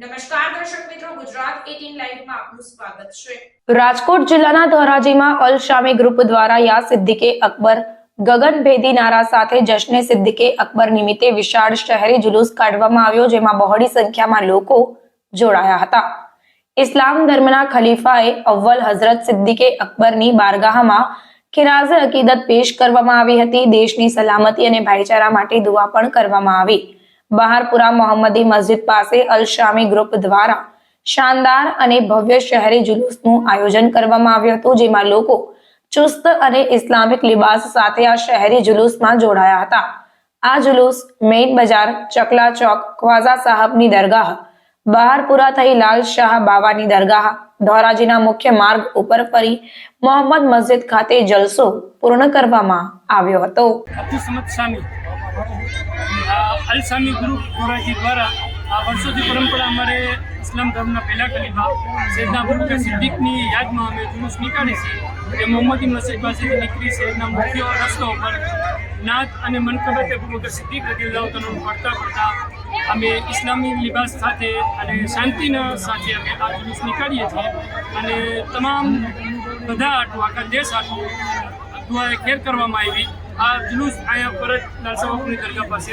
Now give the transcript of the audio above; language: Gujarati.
ગુજરાત 18 લાઈવમાં આપનું સ્વાગત છે. રાજકોટ જિલ્લાના ધોરાજીમાં અલ શામી ગ્રુપ દ્વારા યા સિદ્દીકે અકબર ગગનભેદી નારા સાથે જશ્ને સિદ્દીકે અકબર નિમિત્તે વિશાળ શહેરી જુલુસ કાઢવામાં આવ્યો, જેમાં બહોળી સંખ્યામાં લોકો જોડાયા હતા. ઇસ્લામ ધર્મના ખલીફાએ અવ્વલ હઝરત સિદ્દીકે અકબરની બારગાહમાં ખિરાઝ અકીદત પેશ કરવામાં આવી હતી. દેશની સલામતી અને ભાઈચારા માટે દુઆ પણ કરવામાં આવી. બહારપુરા મોહમ્મદી મસ્જિદ પાસે અલ ગ્રુપ દ્વારા શાનદાર અને ભવ્ય શહેરી જુલુસનું આયોજન કરવામાં આવ્યું હતું, જેમાં લોકો ચુસ્ત અને ઇસ્લામિક લિબાસ સાથે આ શહેરી જુલુસમાં જોડાયા હતા. આ જુલુસ મેઇન બજાર, ચકલા ચોક, ખ્વાઝા સાહબની દરગાહ, બહારપુરા થઈ લાલ શાહ બાવાની દરગાહ, ધોરાજીના મુખ્ય માર્ગ ઉપર ફરી મોહમ્મદ મસ્જિદ ખાતે જલસો પૂર્ણ કરવામાં આવ્યો હતો. અબ્દુલ આ અલ સામી ગ્રુપ ધોરાજી દ્વારા આ વર્ષોથી પરંપરા અમારે ઇસ્લામ ધર્મના પહેલા ખલીફા સૈદના અબુબકર સિદ્દીકની યાદમાં અમે જુલુસ નીકાળી છીએ. જે મોહમ્મદી મસ્જિદ પાસેથી નીકળી શહેરના મુખ્ય રસ્તો ઉપર નાદ અને મનકબતે અબુબકર સિદ્દીક રદીલ્લાહુ તઆલાનું પડતા પડતા અમે ઇસ્લામી લિબાસ સાથે અને શાંતિના સાથે અમે આ જુલુસ નીકાળીએ છીએ. અને તમામ બધા આટલું આખા દેશ આટલું દુઆએ ખેર કરવામાં આવી. આ જુલુસ અહીંયા પર જ બાપુની દરગાહ પાસે